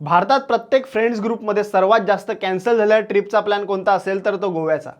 भारतात प्रत्येक फ्रेंड्स ग्रुपमध्ये सर्वात जास्त कॅन्सल झालेल्या ट्रिपचा प्लॅन कोणता असेल तर तो गोव्याचा.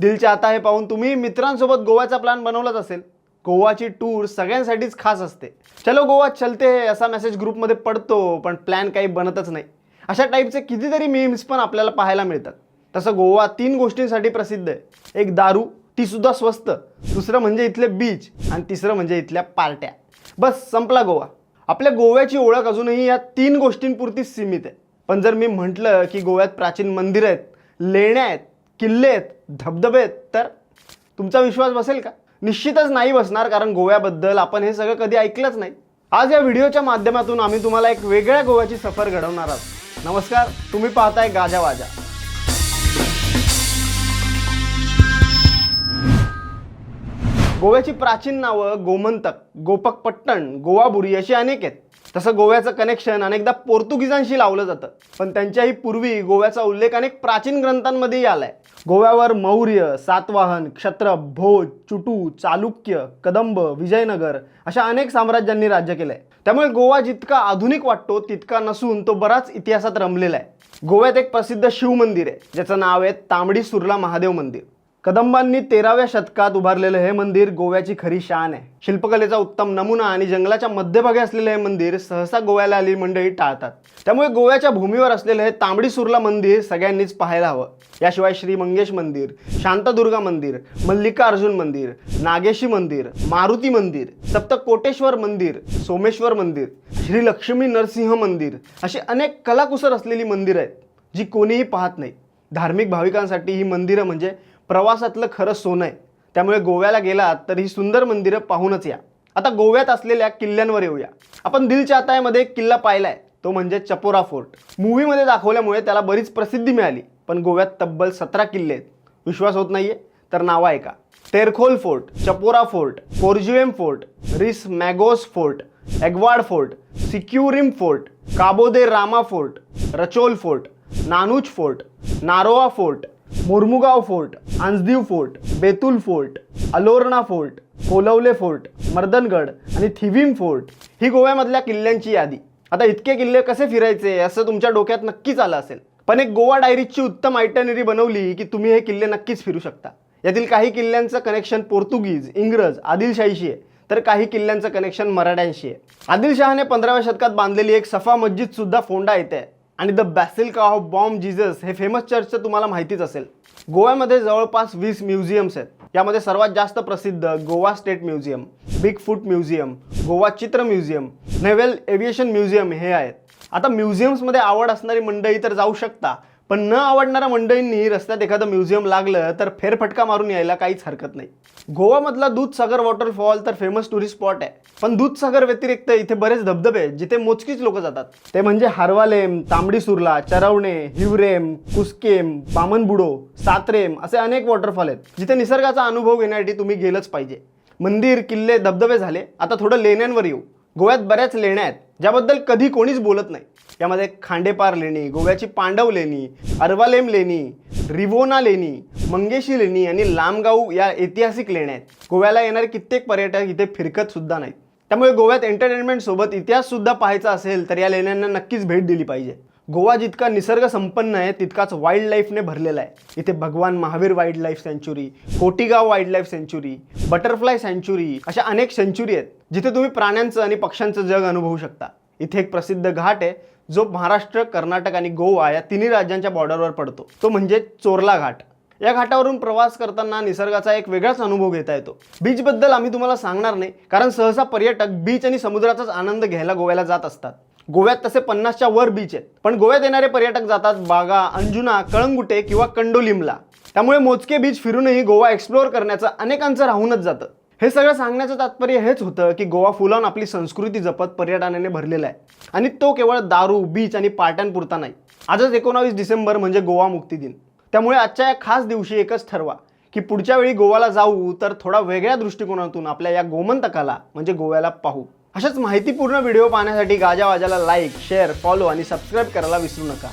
दिलच्या आता हे पाहून तुम्ही मित्रांसोबत गोव्याचा प्लॅन बनवलाच असेल. गोवाची टूर सगळ्यांसाठीच खास असते. चलो गोवा चलते असा मेसेज ग्रुपमध्ये पडतो पण प्लॅन काही बनतच नाही. अशा टाईपचे कितीतरी मीम्स पण आपल्याला पाहायला मिळतात. तसं गोवा तीन गोष्टींसाठी प्रसिद्ध आहे. एक दारू ती सुद्धा स्वस्त. दुसरं म्हणजे इथले बीच आणि तिसरं म्हणजे इथल्या पार्ट्या. बस संपला गोवा. आपल्या गोव्याची ओळख अजूनही या तीन गोष्टींपुरतीच सीमित आहे. पण जर मी म्हटलं की गोव्यात प्राचीन मंदिरं आहेत लेण्या आहेत किल्ले आहेत धबधबे आहेत तर तुमचा विश्वास बसेल का? निश्चितच नाही बसणार कारण गोव्याबद्दल आपण हे सगळं कधी ऐकलंच नाही. आज या व्हिडिओच्या माध्यमातून आम्ही तुम्हाला एक वेगळ्या गोव्याची सफर घडवणार आहोत. नमस्कार तुम्ही पाहताय गाजा वाजा. गोव्याची प्राचीन नावं गोमंतक गोपकपट्टण गोवाबुरी अशी अनेक आहेत. तसं गोव्याचं कनेक्शन अनेकदा पोर्तुगीजांशी लावलं जातं. पण त्यांच्याही पूर्वी गोव्याचा उल्लेख अनेक प्राचीन ग्रंथांमध्येही आलाय. गोव्यावर मौर्य सातवाहन क्षत्र भोज चुटू चालुक्य कदंब विजयनगर अशा अनेक साम्राज्यांनी राज्य केलंय. त्यामुळे गोवा जितका आधुनिक वाटतो तितका नसून तो बराच इतिहासात रमलेला आहे. गोव्यात एक प्रसिद्ध शिव मंदिर आहे ज्याचं नाव आहे तांबडी सुर्ला महादेव मंदिर. कदंबांनी तेराव्या शतकात उभारलेलं हे मंदिर गोव्याची खरी शान आहे. शिल्पकलेचा उत्तम नमुना आणि जंगलाच्या मध्यभागी असलेलं हे मंदिर सहसा गोव्याला आलेली मंडळी टाळतात. त्यामुळे गोव्याच्या भूमीवर असलेलं हे तांबडी सुरला मंदिर सगळ्यांनीच पाहायला हवं. याशिवाय श्री मंगेश मंदिर शांतदुर्गा मंदिर मल्लिकार्जुन मंदिर नागेशी मंदिर मारुती मंदिर सप्तकोटेश्वर मंदिर सोमेश्वर मंदिर श्री लक्ष्मी नरसिंह मंदिर अशी अनेक कलाकुसर असलेली मंदिरं आहेत जी कोणीही पाहत नाही. धार्मिक भाविकांसाठी ही मंदिरं म्हणजे प्रवासातलं खरं सोनं आहे. त्यामुळे गोव्याला गेलात तर ही सुंदर मंदिरं पाहूनच या. आता गोव्यात असलेल्या किल्ल्यांवर येऊया. आपण दिलच्या चाहतायमध्ये एक किल्ला पाहिला आहे तो म्हणजे चपोरा फोर्ट. मूवीमध्ये दाखवल्यामुळे त्याला बरीच प्रसिद्धी मिळाली पण गोव्यात तब्बल सतरा किल्ले आहेत. विश्वास होत नाहीये तर नावा ऐका Terekhol fort Chapora fort Corjuem fort Reis Magos fort Aguada fort Sinquerim fort Cabo de Rama fort Rachol fort Nanuz fort Naroa fort Mormugao fort Anjediva fort Betul fort Alorna fort Colvale fort Mardangad आणि Thivim fort ही गोव्यामधल्या किल्ल्यांची यादी. आता इतके किल्ले कसे फिरायचे असं तुमच्या डोक्यात नक्कीच आलं असेल. पण एक गोवा डायरीची उत्तम आयटनरी बनवली की तुम्ही हे किल्ले नक्कीच फिरू शकता. यातील काही किल्ल्यांचं कनेक्शन पोर्तुगीज इंग्रज आदिलशाहीशी आहे तर काही किल्ल्यांचं कनेक्शन मराठ्यांशी आहे. आदिलशहाने पंधराव्या शतकात बांधलेली एक सफा मस्जिद सुद्धा फोंडा येते आणि the basilica of Bom Jesus हे फेमस चर्चचं तुम्हाला माहितीच असेल. गोव्यामध्ये जवळपास वीस म्युझियम्स आहेत. यामध्ये सर्वात जास्त प्रसिद्ध Goa State Museum Big Foot Museum Goa Chitra Museum Naval aviation museum हे आहेत. आता म्युझियम्समध्ये आवड असणारी मंडळी तर जाऊ शकता. पण न आवडणाऱ्या मंडळींनी रस्त्यात एखादं म्युझियम लागलं तर फेरफटका मारून यायला काहीच हरकत नाही. गोवामधला दूधसागर वॉटरफॉल तर फेमस टुरिस्ट स्पॉट आहे. पण दूधसागर व्यतिरिक्त इथे बरेच धबधबे आहेत जिथे मोजकीच लोक जातात. ते म्हणजे हारवालेम तांबडी सुरला चरवणे हिवरेम कुस्केम बामनबुडो सातरेम असे अनेक वॉटरफॉल आहेत जिथे निसर्गाचा अनुभव घेण्यासाठी तुम्ही गेलंच पाहिजे. मंदिर किल्ले धबधबे झाले. आता थोडं लेण्यांवर येऊ. गोव्यात बऱ्याच लेण्या आहेत. ज्याबद्दल कधी कोणीच बोलत नाही. यामध्ये खांडेपार लेणी गोव्याची पांडव लेणी अरवालेम लेणी रिवोना लेणी मंगेशी लेणी आणि लामगाव या ऐतिहासिक लेण्या आहेत. गोव्याला येणारे कित्येक पर्यटक इथे फिरकत सुद्धा नाहीत. त्यामुळे गोव्यात एंटरटेनमेंट सोबत इतिहास सुद्धा पाहायचा असेल तर या लेण्यांना नक्कीच भेट दिली पाहिजे. गोवा जितका निसर्ग संपन्न आहे तितकाच वाईल्ड लाईफने भरलेला आहे. इथे Bhagwan Mahavir wildlife sanctuary Kotigao wildlife sanctuary butterfly sanctuary अशा अनेक सेंच्युरी आहेत. जिथे तुम्ही प्राण्यांचं आणि पक्ष्यांचं जग अनुभवू शकता. इथे एक प्रसिद्ध घाट आहे जो महाराष्ट्र कर्नाटक आणि गोवा या तिन्ही राज्यांच्या बॉर्डरवर पडतो. तो म्हणजे चोरला घाट. या घाटावरून प्रवास करताना निसर्गाचा एक वेगळाच अनुभव घेता येतो. बीचबद्दल आम्ही तुम्हाला सांगणार नाही कारण सहसा पर्यटक बीच आणि समुद्राचाच आनंद घ्यायला गोव्याला जात असतात. गोव्यात तसे पन्नासच्या वर बीच आहेत पण गोव्यात येणारे पर्यटक जातात बागा अंजुना कळंगुटे किंवा कंडोलिमला. त्यामुळे मोजके बीच फिरूनही गोवा एक्सप्लोअर करण्याचं अनेकांचं राहूनच जातं. हे सगळं सांगण्याचं तात्पर्य हेच होतं की गोवा फुलावून आपली संस्कृती जपत पर्यटनाने भरलेला आहे. आणि तो केवळ दारू बीच आणि पार्ट्यांपुरता नाही. आजच एकोणावीस डिसेंबर म्हणजे गोवा मुक्ती दिन. त्यामुळे आजच्या या खास दिवशी एकच ठरवा की पुढच्या वेळी गोवाला जाऊ तर थोडा वेगळ्या दृष्टिकोनातून आपल्या या गोमंतकाला म्हणजे गोव्याला पाहू. अशाच माहितीपूर्ण व्हिडिओ पाहण्यासाठी गाजावाजाला लाईक शेअर फॉलो आणि सबस्क्राईब करायला विसरू नका.